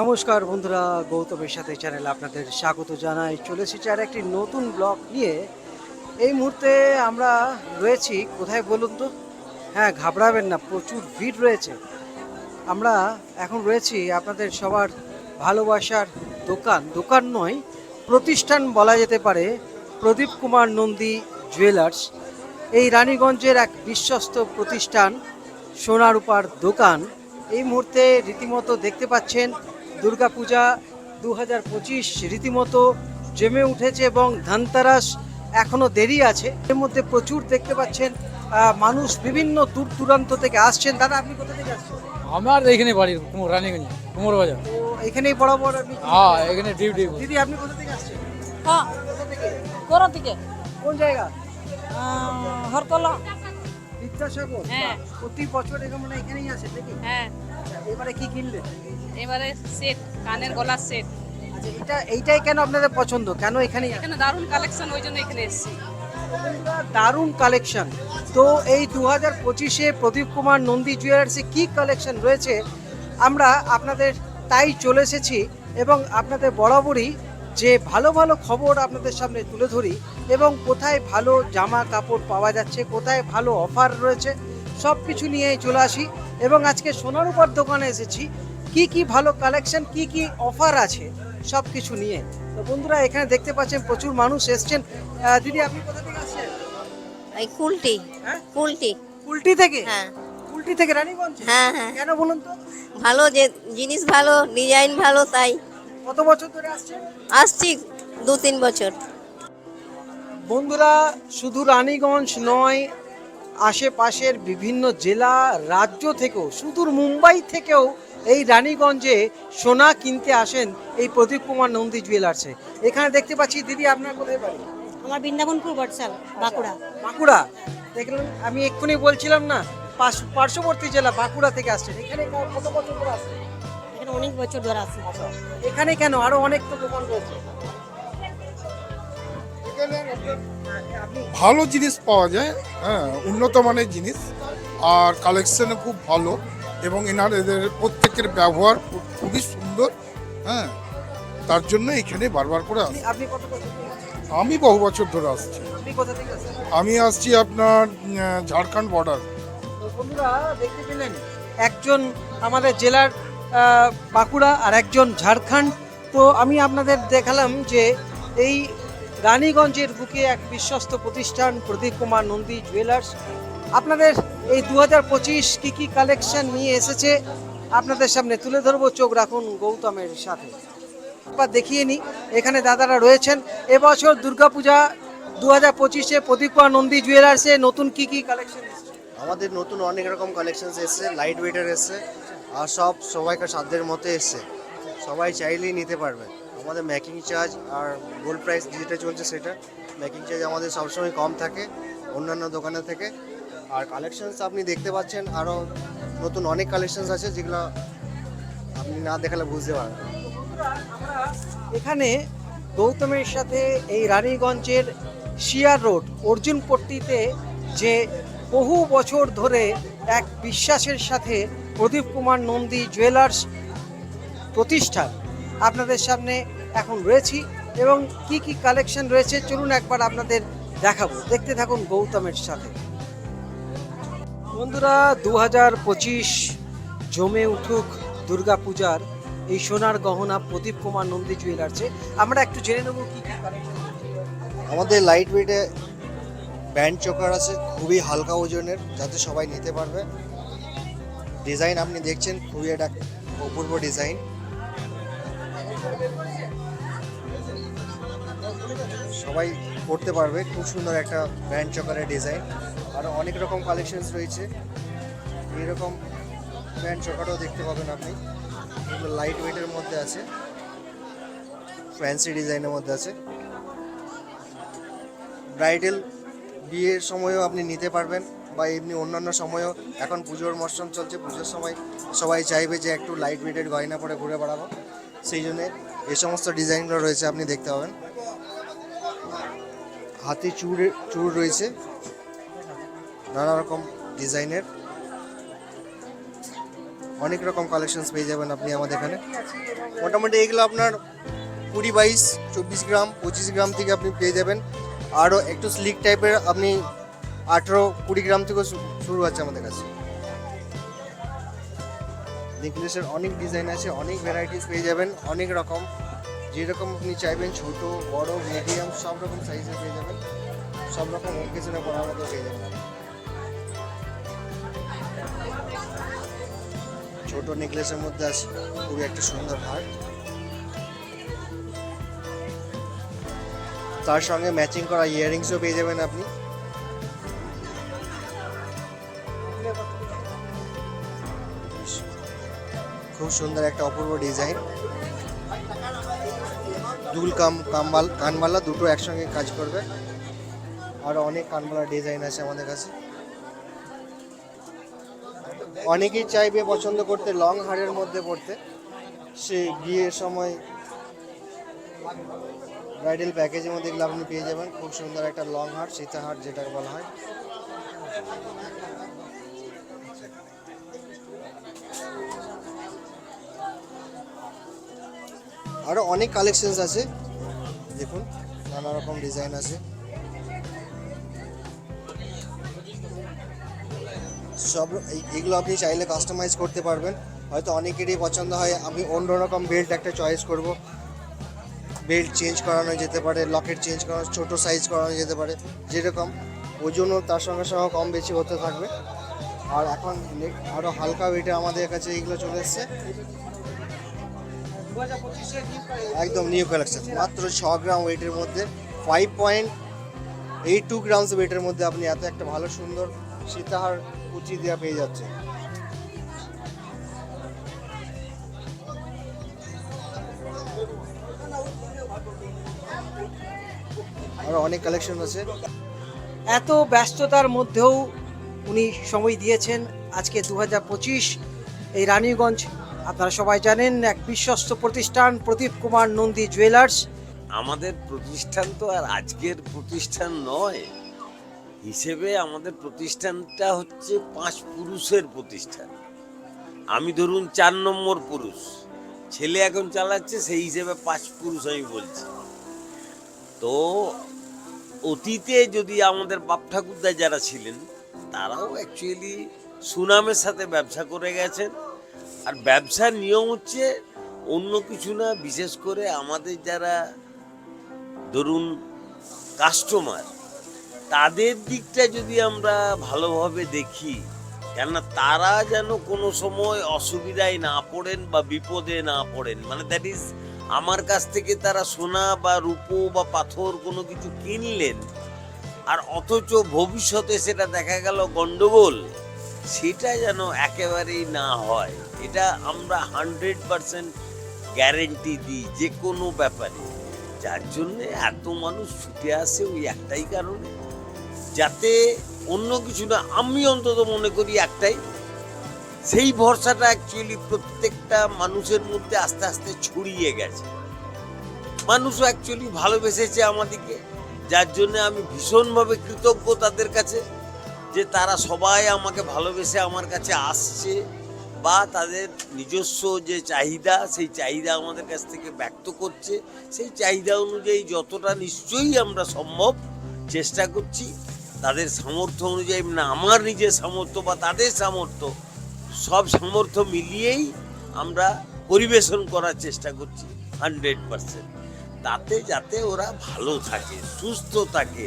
নমস্কার বন্ধুরা, গৌতমের সাথে চ্যানেলে আপনাদের স্বাগত জানাই। চলেছি আর একটি নতুন ব্লগ নিয়ে। এই মুহূর্তে আমরা রয়েছি, কোথায় বলুন তো? হ্যাঁ ঘাবড়াবেন না, প্রচুর ভিড় রয়েছে। আমরা এখন রয়েছি আপনাদের সবার ভালোবাসার দোকান। দোকান নয়, প্রতিষ্ঠান বলা যেতে পারে, প্রদীপ কুমার নন্দী জুয়েলার্স এই রানীগঞ্জের এক বিশ্বস্ত প্রতিষ্ঠান, সোনারূপার দোকান। এই মুহূর্তে রীতিমতো দেখতে পাচ্ছেন দুর্গাপূজা দু হাজার পঁচিশ রীতিমতো জমে উঠেছে এবং ধানতারাস এখনও দেরি আছে। এর মধ্যে প্রচুর দেখতে পাচ্ছেন মানুষ বিভিন্ন দূর দূরান্ত থেকে আসছেন। দাদা আপনি কোথা থেকে আসছেন? আমার এখানে বাড়ি কুমোর রানীগঞ্জ কুমোর বাজার। তো এখানেই বরাবর আপনি হ্যাঁ এখানে ডিউটি দিদি আপনি কোথা থেকে আসছেন? হ্যাঁ কোথা থেকে। কোরা থেকে কোন জায়গা? হরতলা। বিদ্যাসাগর? হ্যাঁ। প্রতি বছর এখানে মানে এখানেই আসে নাকি? হ্যাঁ। আচ্ছা, এবারে কি কিনলেন? এবারে সেট কানের গলার সেট আচ্ছা এটা এইটাই কেন আপনাদের পছন্দ? কেন এখানেই এখানে দারুণ কালেকশন ওই জন্য এখানে এসেছি। দারুণ কালেকশন তো এই দু হাজার পঁচিশে প্রদীপ কুমার নন্দী জুয়েলার্সে কি কালেকশন রয়েছে? আমরা আপনাদের তাই চলে এসেছি এবং আপনাদের বরাবরই যে ভালো ভালো খবর আপনাদের সামনে তুলে ধরি এবং কোথায় ভালো জামা কাপড় পাওয়া যাচ্ছে কোথায় ভালো অফার রয়েছে সব কিছু নিয়ে চলে আসি। এবং আজকে সোনার উপর দোকানে এসেছি। কি কি ভালো কালেকশন কি কি অফার আছে সব কিছু নিয়ে। তো বন্ধুরা এখানে দেখতে পাচ্ছেন প্রচুর মানুষ এসছেন। দিদি আপনি কোথা থেকে আসছেন? এই কুলটি। হ্যাঁ? কুলটি। কুলটি থেকে? হ্যাঁ। কুলটি থেকে রানীগঞ্জ? হ্যাঁ হ্যাঁ। কেন বলুন তো? ভালো যে জিনিস ভালো ডিজাইন ভালো তাই। কত বছর ধরে আসছেন? আসছি দু তিন বছর। বন্ধুরা শুধু রানীগঞ্জ নয় আশেপাশের বিভিন্ন জেলা রাজ্য থেকেও সুদূর মুম্বাই থেকেও এই রানীগঞ্জে সোনা কিনতে আসেন এই প্রদীপ কুমার নন্দী জুয়েলার্সে এখানে দেখতে পাচ্ছি দিদি আপনার কোথায় বাড়ি? আমার বৃন্দাবনপুর বটসাল বাঁকুড়া। বাঁকুড়া? দেখলেন আমি এক্ষুনি বলছিলাম না পার্শ্ববর্তী জেলা বাঁকুড়া থেকে আসছেন। এখানে কত বছর ধরে আসছেন এখানে অনেক বছর ধরে আছি। এখানে কেন? আরও অনেক তো দোকান রয়েছে। ভালো জিনিস পাওয়া যায় হ্যাঁ উন্নত মানের জিনিস আর কালেকশনও খুব ভালো। এবং এনার এদের প্রত্যেকের ব্যবহার খুবই সুন্দর হ্যাঁ। তার জন্য এখানে বারবার করে আসি? আমি বহু বছর ধরে আসছি। আমি আসছি আপনার ঝাড়খণ্ড বর্ডার বন্ধুরা দেখতে পেলেন একজন আমাদের জেলার বাঁকুড়া আর একজন ঝাড়খণ্ড। তো আমি আপনাদের দেখালাম যে এই রানীগঞ্জের বুকে এক বিশ্বস্ত প্রতিষ্ঠান প্রদীপ কুমার নন্দী জুয়েলার্স। আপনাদের এই দু হাজার পঁচিশ কী কী কালেকশন নিয়ে এসেছে আপনাদের সামনে তুলে ধরবো, চোখ রাখুন গৌতমের সাথে। বা দেখিয়ে নিই এখানে দাদারা রয়েছেন। এবছর দুর্গাপূজা দু হাজার পঁচিশে প্রদীপ নন্দী জুয়েলার্সে নতুন কি কি কালেকশন আমাদের নতুন অনেক রকম কালেকশনস এসছে লাইট ওয়েটার এসছে, আর সব সবাইকার সাধ্যের মতো এসছে। সবাই চাইলেই নিতে পারবে। আমাদের মেকিং চার্জ আর গোল্ড প্রাইস যেটা চলছে সেটা মেকিং চার্জ আমাদের সবসময় কম থাকে অন্যান্য দোকানের থেকে। আর কালেকশনস আপনি দেখতে পাচ্ছেন আরও নতুন অনেক কালেকশনস আছে যেগুলো আপনি না দেখালে বুঝতে পারবেন। এখানে গৌতমের সাথে এই রানীগঞ্জের শিয়ার রোড অর্জুন পট্টিতে যে বহু বছর ধরে এক বিশ্বাসের সাথে প্রদীপ কুমার নন্দী জুয়েলার্স প্রতিষ্ঠান আপনাদের সামনে এখন রয়েছি এবং কি কি কালেকশন রয়েছে, চলুন একবার আপনাদের দেখাবো। দেখতে থাকুন গৌতমের সাথে। বন্ধুরা দু হাজার পঁচিশ জমে উঠুক দুর্গা পূজার এই সোনার গহনা প্রদীপ কুমার নন্দী জুয়েলার্সে। আমরা একটু জেনে নেব কি আমাদের লাইট ওয়েটে ব্যান্ড চোকার আছে, খুবই হালকা ওজনের, যাতে সবাই নিতে পারবে। ডিজাইন আপনি দেখছেন, খুবই একটা অপূর্ব ডিজাইন সবাই করতে পারবে, খুব সুন্দর একটা ব্যান্ড চকারের ডিজাইন আরও অনেক রকম কালেকশনস রয়েছে। এইরকম ব্যান্ড চকারও দেখতে পাবেন আপনি। এগুলো লাইট ওয়েটের মধ্যে আছে। ফ্যান্সি ডিজাইনের মধ্যে আছে। ব্রাইডাল বিয়ের সময়ও আপনি নিতে পারবেন বা এমনি অন্যান্য সময়ও। এখন পুজোর মরশুম চলছে, পুজোর সময় সবাই চাইবে যে একটু লাইট ওয়েটের গয়না পরে ঘুরে বেড়াবো। সেই জন্যে এই সমস্ত ডিজাইনগুলো রয়েছে, আপনি দেখতে পাবেন। হাতে চুর চুর রয়েছে। নানা রকম ডিজাইনের। অনেক রকম কালেকশনস পেয়ে যাবেন আপনি আমাদের এখানে। মোটামুটি এগুলো আপনার কুড়ি বাইশ, চব্বিশ গ্রাম, পঁচিশ গ্রাম থেকে আপনি পেয়ে যাবেন। আরও একটু স্লিক টাইপের আপনি আঠেরো, কুড়ি গ্রাম থেকে শুরু আছে আমাদের কাছে। নেকলেসের অনেক ডিজাইন আছে, অনেক ভ্যারাইটিস পেয়ে যাবেন, অনেক রকম। যেরকম আপনি চাইবেন, ছোট, বড় মিডিয়াম সব রকম সাইজে পেয়ে যাবেন। সব রকম ওকেশনে পরার মতো পেয়ে যাবেন। ছোট নেকলেসের মধ্যে আছে খুবই একটা সুন্দর হার। তার সঙ্গে ম্যাচিং করা ইয়ারিংসও পেয়ে যাবেন আপনি। খুব সুন্দর একটা অপূর্ব ডিজাইন। দুল কাম কামবাল কানবালা দুটো একসঙ্গে কাজ করবে। আর অনেক কানবালা ডিজাইন আছে আমাদের কাছে। অনেকেই চাইবে পছন্দ করতে, লং হারের মধ্যে পড়তে। সে বিয়ের সময় ব্রাইডাল প্যাকেজের মধ্যে এগুলো আপনি পেয়ে যাবেন। খুব সুন্দর একটা লং হার, সীতাহার যেটা বলা হয়। আরও অনেক কালেকশনস আছে। দেখুন, নানা রকম ডিজাইন আছে। সব এগুলো আপনি চাইলে কাস্টমাইজ করতে পারবেন। হয়তো অনেকেরই পছন্দ হয়, আমি অন্যরকম বেল্ট একটা চয়েস করব। বেল্ট চেঞ্জ করানো যেতে পারে লকেট চেঞ্জ করানো, ছোট সাইজ করানো যেতে পারে, যেরকম। ওজনও তার সঙ্গে সঙ্গে কম বেশি হতে থাকবে। আর এখন আরও হালকা ওয়েটে আমাদের কাছে এগুলো চলে এসছে। একদম নিউ কালেকশন মাত্র ছ গ্রাম ওয়েটের মধ্যে। Five point eight two grams ওয়েটের মধ্যে আপনি এত একটা ভালো, সুন্দর সীতাহার কুচি দেওয়া পেয়ে যাচ্ছে আরও অনেক কালেকশন আছে। এত ব্যস্ততার মধ্যেও উনি সময় দিয়েছেন আজকে দু হাজার পঁচিশ এই রানীগঞ্জ। আপনারা সবাই জানেন, এক বিশ্বস্ত প্রতিষ্ঠান, প্রদীপ কুমার নন্দী জুয়েলার্স আমাদের প্রতিষ্ঠান তো আর আজকের প্রতিষ্ঠান নয়। হিসেবে আমাদের প্রতিষ্ঠানটা হচ্ছে পাঁচ পুরুষের প্রতিষ্ঠান। আমি ধরুন চার নম্বর পুরুষ। ছেলে এখন চালাচ্ছে, সেই হিসেবে পাঁচ পুরুষ আমি বলছি। তো অতীতে যদি আমাদের বাপ ঠাকুরদা যারা ছিলেন, তারাও অ্যাকচুয়ালি সুনামের সাথে ব্যবসা করে গেছেন। আর ব্যবসার নিয়ম হচ্ছে অন্য কিছু না, বিশেষ করে আমাদের যারা ধরুন কাস্টমার তাদের দিকটা যদি আমরা ভালোভাবে দেখি, কেননা তারা যেন কোনো সময় অসুবিধায় না পড়েন বা বিপদে না পড়েন মানে দ্যাট ইজ আমার কাছ থেকে তারা সোনা বা রূপো বা পাথর কোনো কিছু কিনলেন, আর অথচ ভবিষ্যতে সেটা দেখা গেল গণ্ডগোল সেটা যেন একেবারেই না হয়, এটা আমরা হান্ড্রেড পারসেন্ট গ্যারেন্টি দিই যে কোনো ব্যাপারে। যার জন্য এত মানুষ ছুটে আসে ওই একটাই কারণে। যাতে অন্য কিছু না, আমি অন্তত মনে করি একটাই, সেই ভরসাটা অ্যাকচুয়ালি প্রত্যেকটা মানুষের মধ্যে আস্তে আস্তে ছড়িয়ে গেছে। মানুষও অ্যাকচুয়ালি ভালোবেসেছে আমাদেরকে, যার জন্য আমি ভীষণভাবে কৃতজ্ঞ তাদের কাছে, যে তারা সবাই আমাকে ভালোবেসে আমার কাছে আসছে। বা তাদের নিজস্ব যে চাহিদা, সেই চাহিদা আমাদের কাছ থেকে ব্যক্ত করছে। সেই চাহিদা অনুযায়ী যতটা নিশ্চয়ই আমরা সম্ভব চেষ্টা করছি, তাদের সামর্থ্য অনুযায়ী না আমার নিজের সামর্থ্য বা তাদের সামর্থ্য, সব সামর্থ্য মিলিয়েই আমরা পরিবেশন করার চেষ্টা করছি হান্ড্রেড পার্সেন্ট। তাতে যাতে ওরা ভালো থাকে, সুস্থ থাকে।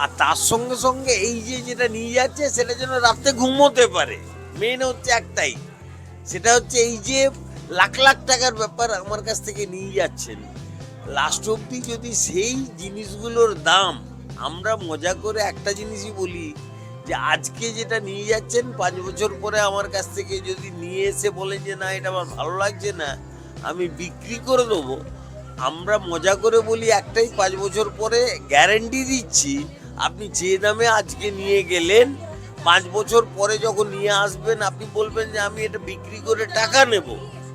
আর তার সঙ্গে সঙ্গে এই যে যেটা নিয়ে যাচ্ছে, সেটা যেন রাতে ঘুমোতে পারে। মেন হচ্ছে একটাই সেটা হচ্ছে এই যে লাখ লাখ টাকার ব্যাপার আমার কাছ থেকে নিয়ে যাচ্ছেন। লাস্ট অবধি যদি সেই জিনিসগুলোর দাম আমরা মজা করে একটা জিনিসই বলি যে আজকে যেটা নিয়ে যাচ্ছেন, পাঁচ বছর পরে আমার কাছ থেকে যদি নিয়ে এসে বলেন যে না, এটা আমার ভালো লাগছে না, আমি বিক্রি করে দেবো। আমরা মজা করে বলি একটাই, পাঁচ বছর পরে গ্যারেন্টি দিচ্ছি, আপনি যে দামে আজকে নিয়ে গেলেন পাঁচ বছর পরে যখন নিয়ে আসবেন, আপনি বলবেন যে আমি এটা বিক্রি করে টাকা নেব।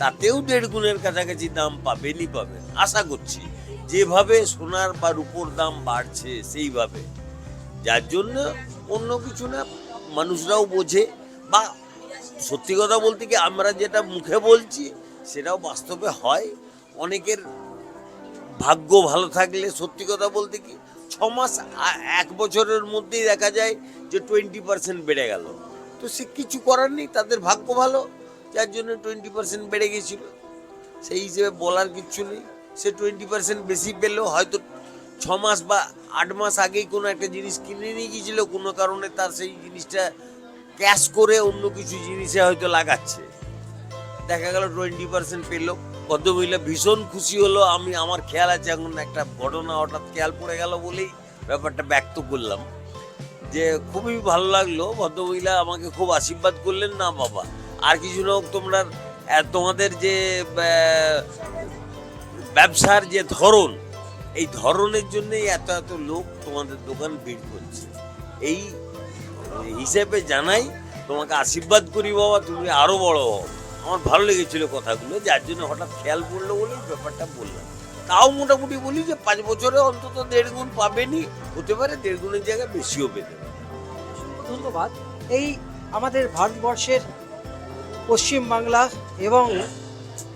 তাতেও দেড় গুণের কাছাকাছি দাম পাবেনই পাবেন। আশা করছি, যেভাবে সোনার বা রূপোর দাম বাড়ছে, সেইভাবে। যার জন্য অন্য কিছু না, মানুষরাও বোঝে বা সত্যি কথা বলতে কি আমরা যেটা মুখে বলছি, সেটাও বাস্তবে হয়। অনেকের ভাগ্য ভালো থাকলে সত্যি কথা বলতে কি ছ মাস এক বছরের মধ্যেই দেখা যায় যে টোয়েন্টি পার্সেন্ট বেড়ে গেল। তো সে কিছু করার নেই, তাদের ভাগ্য ভালো, যার জন্য টোয়েন্টি পার্সেন্ট বেড়ে গেছিল। সেই হিসেবে বলার কিচ্ছু নেই। সে টোয়েন্টি পার্সেন্ট বেশি পেলেও হয়তো ছ মাস বা আট মাস আগেই কোনো একটা জিনিস কিনে নিয়ে গিয়েছিল, কোনো কারণে তার সেই জিনিসটা ক্যাশ করে অন্য কিছু জিনিসে হয়তো লাগাচ্ছে। দেখা গেল টোয়েন্টি পার্সেন্ট পেল। ভদ্রমহিলা ভীষণ খুশি হলো। আমি আমার খেয়াল আছে এখন একটা ঘটনা হঠাৎ খেয়াল পড়ে গেল বলেই ব্যাপারটা ব্যক্ত করলাম। যে খুবই ভালো লাগল, ভদ্রমহিলা আমাকে খুব আশীর্বাদ করলেন, না বাবা, আর কিছু না হোক তোমরা তোমাদের যে ব্যবসার যে ধরন, এই ধরনের জন্যই এত এত লোক তোমাদের দোকান ভিড় করছে। এই হিসেবে জানাই, তোমাকে আশীর্বাদ করি বাবা, তুমি আরও বড় হও। আমার ভালো লেগেছিল কথাগুলো, যার জন্য হঠাৎ খেয়াল পড়ল বলে ব্যাপারটা বললাম। তাও মোটামুটি বলি যে পাঁচ বছরে অন্তত দেড় গুণ পাবেনি, হতে পারে দেড় গুণের জায়গায় বেশিও পেতে ধন্যবাদ। এই আমাদের ভারতবর্ষের পশ্চিম বাংলা এবং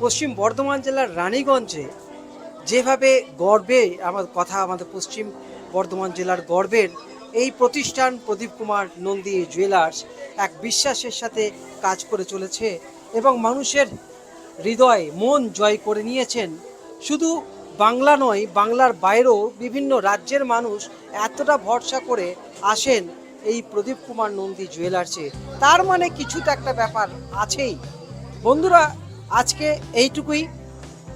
পশ্চিম বর্ধমান জেলার রানীগঞ্জে যেভাবে গর্বে আমার কথা, আমাদের পশ্চিম বর্ধমান জেলার গর্বের এই প্রতিষ্ঠান প্রদীপ কুমার নন্দী জুয়েলার্স এক বিশ্বাসের সাথে কাজ করে চলেছে। এবং মানুষের হৃদয়, মন জয় করে নিয়েছেন। শুধু বাংলা নয়, বাংলার বাইরেও বিভিন্ন রাজ্যের মানুষ এতটা ভরসা করে আসেন এই প্রদীপ কুমার নন্দী জুয়েলার্সে। তার মানে কিছু তো একটা ব্যাপার আছেই। বন্ধুরা, আজকে এইটুকুই।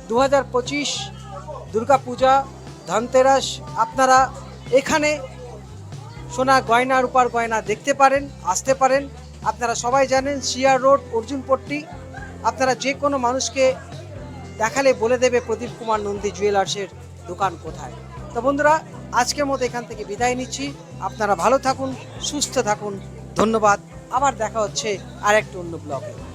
দু হাজার পঁচিশ দুর্গাপূজা, ধনতেরাস, আপনারা এখানে সোনা গয়না, রূপার গয়না দেখতে পারেন, আসতে পারেন। আপনারা সবাই জানেন শিয়ার রোড, অর্জুনপট্টি। আপনারা যে কোনো মানুষকে দেখালে বলে দেবে প্রদীপ কুমার নন্দী জুয়েলার্সের দোকান কোথায়। তো বন্ধুরা, আজকের মতো এখান থেকে বিদায় নিচ্ছি। আপনারা ভালো থাকুন, সুস্থ থাকুন। ধন্যবাদ। আবার দেখা হচ্ছে আর অন্য ব্লগে।